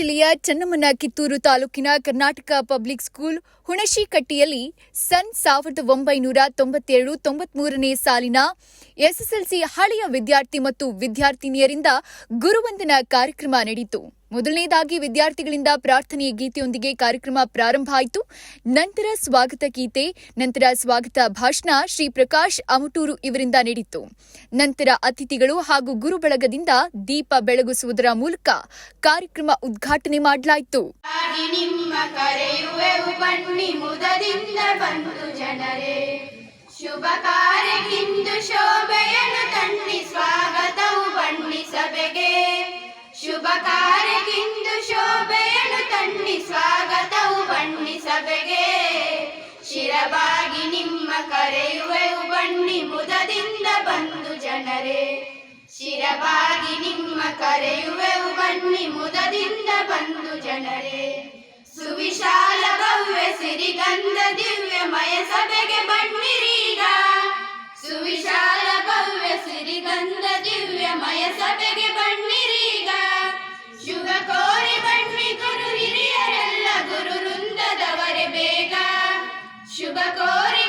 ಜಿಲ್ಲೆಯ ಚನ್ನಮ್ಮನ ಕಿತ್ತೂರು ತಾಲೂಕಿನ Karnataka public school ಹುಣಶಿಕಟ್ಟಿಯಲ್ಲಿ ಸನ್ ಸಾವಿರದ ಒಂಬೈನೂರ ತೊಂಬತ್ತೆರಡು ತೊಂಬತ್ಮೂರನೇ ಸಾಲಿನ ಎಸ್ಎಸ್ಎಲ್ಸಿ ಹಳೆಯ ವಿದ್ಯಾರ್ಥಿ ಮತ್ತು ವಿದ್ಯಾರ್ಥಿನಿಯರಿಂದ ಗುರುವಂದನಾ ಕಾರ್ಯಕ್ರಮ ನಡೆಯಿತು. ಮೊದಲನೇದಾಗಿ ವಿದ್ಯಾರ್ಥಿಗಳಿಂದ ಪ್ರಾರ್ಥನೆಯ ಗೀತೆಯೊಂದಿಗೆ ಕಾರ್ಯಕ್ರಮ ಪ್ರಾರಂಭ ಆಯಿತು. ನಂತರ ಸ್ವಾಗತ ಗೀತೆ, ನಂತರ ಸ್ವಾಗತ ಭಾಷಣ ಶ್ರೀ ಪ್ರಕಾಶ್ ಅಮಟೂರು ಇವರಿಂದ ನೀಡಿತ್ತು. ನಂತರ ಅತಿಥಿಗಳು ಹಾಗೂ ಗುರು ಬಳಗದಿಂದ ದೀಪ ಬೆಳಗಿಸುವುದರ ಮೂಲಕ ಕಾರ್ಯಕ್ರಮ ಉದ್ಘಾಟನೆ ಮಾಡಲಾಯಿತು. ಶುಭ ಕಾರ್ಯಕ್ಕಿಂದು ಶೋಭೆಯನ್ನು ತಣ್ಣಿ ಸಭೆಗೆ ಶುಭ ಕಾರ್ಯಕ್ಕಿಂದು ಶೋಭೆಯನ್ನು ತಣ್ಣಿ ಸ್ವಾಗತವು ಸಭೆಗೆ. ಶಿರಬಾಗಿ ನಿಮ್ಮ ಕರೆಯುವೆವು ಬಣ್ಣಿ ಮುದದಿಂದ ಬಂದು ಜನರೇ. ಶಿರಬಾಗಿ ನಿಮ್ಮ ಕರೆಯುವೆವು ಬನ್ನಿ ಮುದದಿಂದ ಬಂದು ಜನರೇ. ಸುವಿಶಾಲ ಭವ್ಯ ಸಿರಿಗಂಧ ದಿವ್ಯಮಯ ಸಭೆಗೆ ಬಣ್ಣಿರೀಗ ಸುವಿಶಾಲ ಶುಭ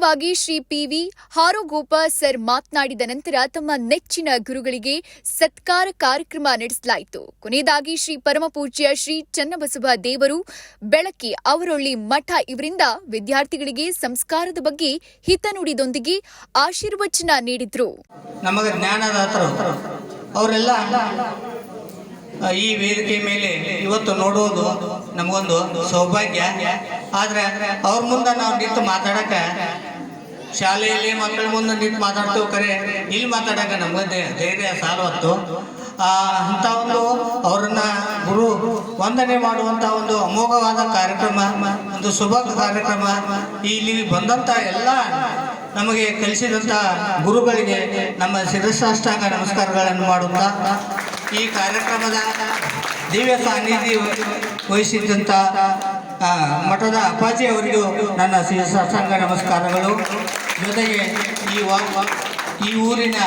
ಪ್ರಾಸ್ತಾವಿಕವಾಗಿ ಶ್ರೀ ಪಿವಿ ಹಾರೋಗೋಪ ಸರ್ ಮಾತನಾಡಿದ ನಂತರ ತಮ್ಮ ನೆಚ್ಚಿನ ಗುರುಗಳಿಗೆ ಸತ್ಕಾರ ಕಾರ್ಯಕ್ರಮ ನಡೆಸಲಾಯಿತು. ಕೊನೆಯದಾಗಿ ಶ್ರೀ ಪರಮಪೂಜ್ಯ ಶ್ರೀ ಚನ್ನಬಸವ ದೇವರು ಬೆಳಕಿ ಅವರೊಳ್ಳಿ ಮಠ ಇವರಿಂದ ವಿದ್ಯಾರ್ಥಿಗಳಿಗೆ ಸಂಸ್ಕಾರದ ಬಗ್ಗೆ ಹಿತನುಡಿದೊಂದಿಗೆ ಆಶೀರ್ವಚನ ನೀಡಿದ್ರು. ನಮಗೆ ಜ್ಞಾನದಾತರು ಅವರೆಲ್ಲ ಈ ವೇದಿಕೆ ಮೇಲೆ ಇವತ್ತು ನೋಡುವುದು ನಮಗೊಂದು ಸೌಭಾಗ್ಯ. ಆದರೆ ಅವ್ರ ಮುಂದೆ ನಾವು ನಿಂತು ಮಾತಾಡಕ್ಕೆ ಶಾಲೆಯಲ್ಲಿ ಮಕ್ಕಳ ಮುಂದೆ ನಿಂತು ಮಾತಾಡ್ತೇವೆ ಕರೆ. ಇಲ್ಲಿ ಮಾತಾಡಕ್ಕೆ ನಮಗೆ ಧೈರ್ಯ ಸಾಲವತ್ತು ಅಂಥ ಒಂದು ಅವರನ್ನ ಗುರು ವಂದನೆ ಮಾಡುವಂಥ ಒಂದು ಅಮೋಘವಾದ ಕಾರ್ಯಕ್ರಮ, ಒಂದು ಶುಭ ಕಾರ್ಯಕ್ರಮ ಇಲ್ಲಿ ಬಂದಂಥ ಎಲ್ಲ ನಮಗೆ ಕಲಿಸಿದಂಥ ಗುರುಗಳಿಗೆ ನಮ್ಮ ಶಿರಸಾಷ್ಟಾಂಗ ನಮಸ್ಕಾರಗಳನ್ನು ಮಾಡುತ್ತಾ ಈ ಕಾರ್ಯಕ್ರಮದ ದಿವ್ಯ ಸಾನ್ನಿಧಿ ವಹಿಸಿದ್ದಂಥ ಮಠದ ಅಪಾಜಿ ಅವರಿಗೂ ನನ್ನ ಸತ್ಸಂಗ ನಮಸ್ಕಾರಗಳು. ಜೊತೆಗೆ ಈ ಈ ಊರಿನ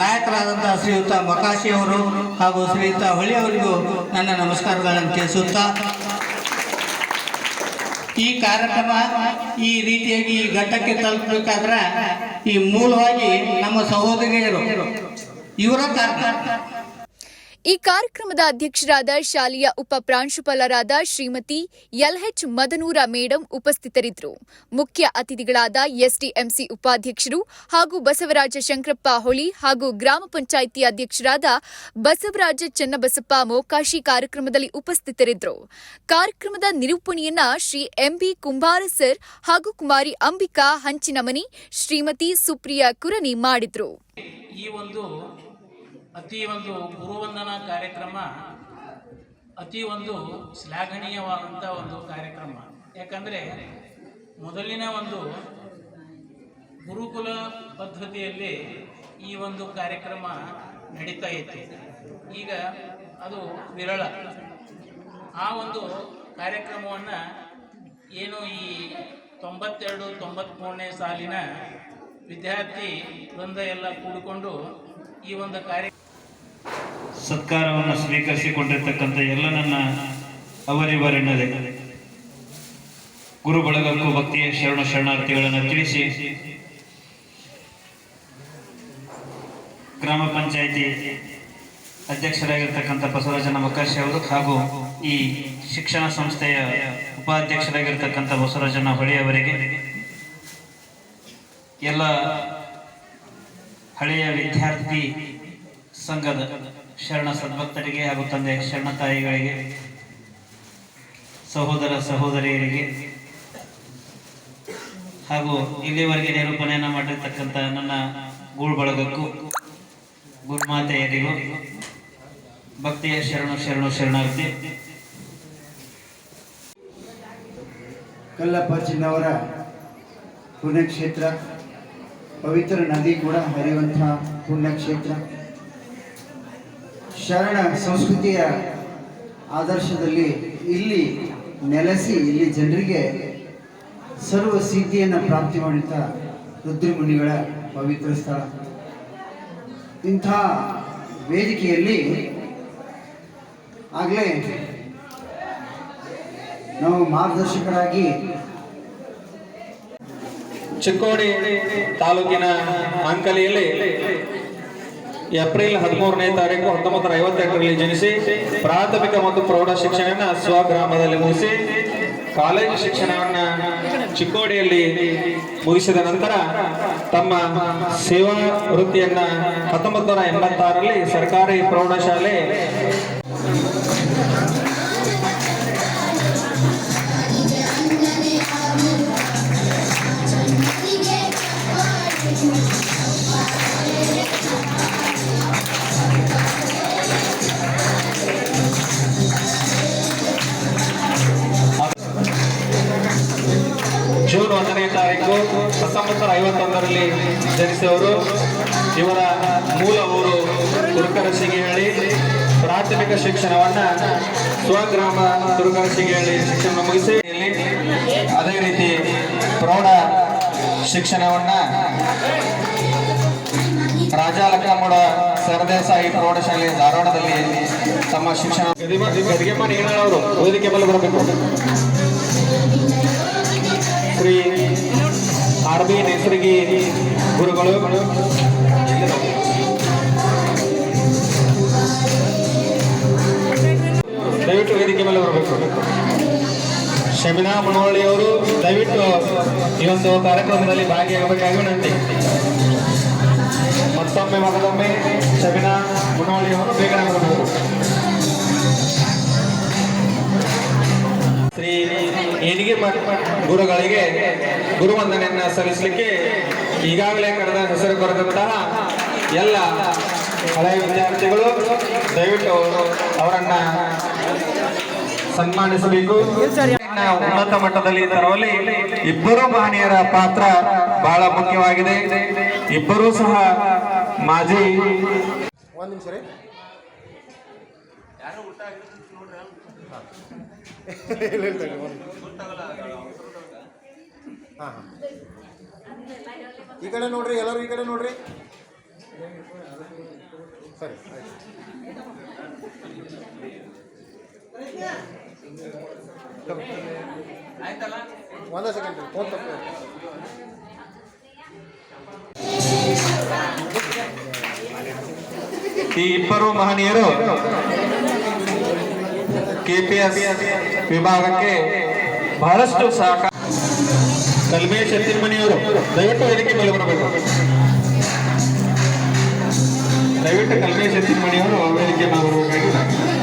ನಾಯಕರಾದಂಥ ಶ್ರೀಯುತ ಮಕಾಶಿ ಅವರು ಹಾಗೂ ಶ್ರೀಯುತ ಹೊಳಿ ಅವರಿಗೂ ನನ್ನ ನಮಸ್ಕಾರಗಳನ್ನು ತಿಳಿಸುತ್ತಾ. ಈ ಕಾರ್ಯಕ್ರಮ ಈ ರೀತಿಯಾಗಿ ಈ ಘಟ್ಟಕ್ಕೆ ತಲುಪಬೇಕಾದ್ರೆ ಈ ಮೂಲವಾಗಿ ನಮ್ಮ ಸಹೋದರಿಯರು, ಇವರ ಕಾರಣ ಈ ಕಾರ್ಯಕ್ರಮದ ಅಧ್ಯಕ್ಷರಾದ ಶಾಲೆಯ ಉಪ ಪ್ರಾಂಶುಪಾಲರಾದ ಶ್ರೀಮತಿ ಎಲ್ಹೆಚ್ ಮದನೂರ ಮೇಡಂ ಉಪಸ್ಥಿತರಿದ್ದರು. ಮುಖ್ಯ ಅತಿಥಿಗಳಾದ ಎಸ್ಡಿಎಂಸಿ ಉಪಾಧ್ಯಕ್ಷರು ಹಾಗೂ ಬಸವರಾಜ ಶಂಕರಪ್ಪ ಹೊಳಿ ಹಾಗೂ ಗ್ರಾಮ ಪಂಚಾಯಿತಿ ಅಧ್ಯಕ್ಷರಾದ ಬಸವರಾಜ ಚನ್ನಬಸಪ್ಪ ಮೋಕಾಶಿ ಕಾರ್ಯಕ್ರಮದಲ್ಲಿ ಉಪಸ್ಥಿತರಿದ್ದರು. ಕಾರ್ಯಕ್ರಮದ ನಿರೂಪಣೆಯನ್ನ Shri M B Kumbara sir ಹಾಗೂ ಕುಮಾರಿ ಅಂಬಿಕಾ ಹಂಚಿನಮನಿ ಶ್ರೀಮತಿ ಸುಪ್ರಿಯಾ ಕುರನಿ ಮಾಡಿದ್ರು. ಈ ಒಂದು ಅತಿ ಒಂದು ಗುರುವಂದನಾ ಕಾರ್ಯಕ್ರಮ, ಅತಿ ಒಂದು ಶ್ಲಾಘನೀಯವಾದಂಥ ಒಂದು ಕಾರ್ಯಕ್ರಮ. ಯಾಕಂದರೆ ಮೊದಲಿನ ಒಂದು ಗುರುಕುಲ ಪದ್ಧತಿಯಲ್ಲಿ ಈ ಒಂದು ಕಾರ್ಯಕ್ರಮ ನಡೀತಾ ಇತ್ತು. ಈಗ ಅದು ವಿರಳ. ಆ ಒಂದು ಕಾರ್ಯಕ್ರಮವನ್ನು ಏನು ಈ ತೊಂಬತ್ತೆರಡು ತೊಂಬತ್ತ್ಮೂರನೇ ಸಾಲಿನ ವಿದ್ಯಾರ್ಥಿ ವೃಂದ ಎಲ್ಲ ಕೂಡಿಕೊಂಡು ಈ ಒಂದು ಕಾರ್ಯ ಸತ್ಕಾರವನ್ನು ಸ್ವೀಕರಿಸಿಕೊಂಡಿರ್ತಕ್ಕಂಥ ಎಲ್ಲ ನನ್ನ ಅವರಿವರೆನ್ನದೆ ಗುರು ಬಳಗಕ್ಕೂ ಭಕ್ತಿಯ ಶರಣ ಶರಣಾರ್ಥಿಗಳನ್ನು ತಿಳಿಸಿ ಗ್ರಾಮ ಪಂಚಾಯಿತಿ ಅಧ್ಯಕ್ಷರಾಗಿರ್ತಕ್ಕಂಥ ಬಸವರಾಜನ ಮಕಾಶಿ ಅವರು ಹಾಗೂ ಈ ಶಿಕ್ಷಣ ಸಂಸ್ಥೆಯ ಉಪಾಧ್ಯಕ್ಷರಾಗಿರ್ತಕ್ಕಂಥ ಬಸವರಾಜನ ಹೊಳೆಯವರಿಗೆ ಎಲ್ಲ ಹಳೆಯ ವಿದ್ಯಾರ್ಥಿ ಸಂಘದ ಶರಣ ಸದ್ಭಕ್ತರಿಗೆ ಹಾಗೂ ತಂದೆ ಶರಣ ತಾಯಿಗಳಿಗೆ, ಸಹೋದರ ಸಹೋದರಿಯರಿಗೆ ಹಾಗೂ ಇಲ್ಲಿವರೆಗೆ ನಿರೂಪಣೆಯನ್ನು ಮಾಡಿರ್ತಕ್ಕಂಥ ನನ್ನ ಗೂಳ್ ಬಳಗಕ್ಕೂ ಗುರುಮಾತೆಯರಿಗೂ ಭಕ್ತಿಯ ಶರಣು ಶರಣು ಶರಣಾರ್ಥಿ. ಕಲ್ಲಪ್ಪ ಚಿನ್ನವರ ಪುಣ್ಯಕ್ಷೇತ್ರ. ಪವಿತ್ರ ನದಿ ಕೂಡ ಹರಿಯುವಂತಹ ಪುಣ್ಯಕ್ಷೇತ್ರ. ಶರಣ ಸಂಸ್ಕೃತಿಯ ಆದರ್ಶದಲ್ಲಿ ಇಲ್ಲಿ ನೆಲೆಸಿ ಇಲ್ಲಿ ಜನರಿಗೆ ಸರ್ವ ಸಿದ್ಧಿಯನ್ನು ಪ್ರಾಪ್ತಿ ಮಾಡಿದ ರುದ್ರಮುನಿಗಳ ಪವಿತ್ರ ಸ್ಥಳ. ಇಂಥ ವೇದಿಕೆಯಲ್ಲಿ ಆಗಲೇ ನಾವು ಮಾರ್ಗದರ್ಶಕರಾಗಿ ಚಿಕ್ಕೋಡಿ ತಾಲೂಕಿನ ಅಂಕಲಿಯಲ್ಲಿ ಏಪ್ರಿಲ್ ಹದಿಮೂರನೇ ತಾರೀಕು ಹತ್ತೊಂಬತ್ತು ನೂರ ಐವತ್ತೆಂಟರಲ್ಲಿ ಜನಿಸಿ ಪ್ರಾಥಮಿಕ ಮತ್ತು ಪ್ರೌಢ ಶಿಕ್ಷಣವನ್ನು ಸ್ವಗ್ರಾಮದಲ್ಲಿ ಮುಗಿಸಿ ಕಾಲೇಜು ಶಿಕ್ಷಣವನ್ನು ಚಿಕ್ಕೋಡಿಯಲ್ಲಿ ಮುಗಿಸಿದ ನಂತರ ತಮ್ಮ ಸೇವಾ ವೃತ್ತಿಯನ್ನ ಹತ್ತೊಂಬತ್ತು ನೂರ ಎಂಬತ್ತಾರರಲ್ಲಿ ಸರ್ಕಾರಿ ಪ್ರೌಢಶಾಲೆ ಜೂನ್ ಒಂದನೇ ತಾರೀಕು ಹತ್ತೊಂಬತ್ತು ನೂರ ಐವತ್ತೊಂದರಲ್ಲಿ ಜನಿಸಿದವರು. ಇವರ ಮೂಲ ಊರು ತುರುಕರಸಿಗೆಹಳ್ಳಿ. ಪ್ರಾಥಮಿಕ ಶಿಕ್ಷಣವನ್ನ ಸ್ವಗ್ರಾಮ ತುರುಕರಸಿಗೆಹಳ್ಳಿ ಶಿಕ್ಷಣ ಮುಗಿಸಿ ಅದೇ ರೀತಿ ಪ್ರೌಢ ಶಿಕ್ಷಣವನ್ನ ರಾಜಾಲಕಮೂಡ ಸರ್ದೇಸಾಯಿ ಪ್ರೌಢಶಾಲೆ ಧಾರವಾಡದಲ್ಲಿ ತಮ್ಮ ಶಿಕ್ಷಣ ಗದಿಗೆಮ್ಮ ಏನಾಳವರು ಓದಿಕೆ ಮೇಲೆ ಬರಬೇಕು. ಶ್ರೀ ಆರ್ ಬಿ ನೇಸರಿಗೆ ಗುರುಗಳು ದಯವಿಟ್ಟು ವೇದಿಕೆ ಮೇಲೆ ಬರಬೇಕು. ಶಮಿನಾ ಮುನವಳ್ಳಿ ಅವರು ದಯವಿಟ್ಟು ಈ ಒಂದು ಕಾರ್ಯಕ್ರಮದಲ್ಲಿ ಭಾಗಿಯಾಗಬೇಕಾಗಿ ವಿನಂತಿ. ಮತ್ತೊಮ್ಮೆ ಮಗದೊಮ್ಮೆ ಶಮಿನಾ ಮುನವಳ್ಳಿ ಅವರು ಬೇಗನೆ ಬರಬೇಕು. ಶ್ರೀ ಏನಿಗೆ ಮಠ ಗುರುಗಳಿಗೆ ಗುರುವಂದನೆಯನ್ನ ಸಲ್ಲಿಸಲಿಕ್ಕೆ ಈಗಾಗಲೇ ಕರೆದ ಹೆಸರು ಬರೆದಂತಹ ಎಲ್ಲ ಹಳೆಯ ವಿದ್ಯಾರ್ಥಿಗಳು ದಯವಿಟ್ಟು ಅವರನ್ನ ಸನ್ಮಾನಿಸಬೇಕು. ಉನ್ನತ ಮಟ್ಟದಲ್ಲಿ ತರುವಲ್ಲಿ ಇಬ್ಬರು ಮಹನೀಯರ ಪಾತ್ರ ಬಹಳ ಮುಖ್ಯವಾಗಿದೆ. ಇಬ್ಬರೂ ಸಹ ಮಾಜಿ ಇಲ್ಲ ಇಲ್ಲ ಹಾಂ ಹಾಂ. ಈ ಕಡೆ ನೋಡ್ರಿ ಎಲ್ಲರೂ ಈ ಕಡೆ ನೋಡ್ರಿ. ಸರಿ ಒಂದ ಒಂದೇ ಸೆಕೆಂಡ್ ಫೋನ್ ತಪ್ಪು. ಈ ಇಬ್ಬರು ಮಹನೀಯರು ಕೆಪಿಎಸ್ ವಿಭಾಗಕ್ಕೆ ಬಹಳಷ್ಟು ಸಹಕಾರ. ಕಲ್ಮೇಶ್ ಎತ್ತಿನಮನಿಯವರು ದಯವಿಟ್ಟು ವೇದಿಕೆ ಮೇಲೆ ಬರಬೇಕು. ದಯವಿಟ್ಟು ಕಲ್ಮೇಶ್ ಎತ್ತಿನಮನಿಯವರು ವೇದಿಕೆ ಮೇಲೆ ಬರಬೇಕಾಗಿ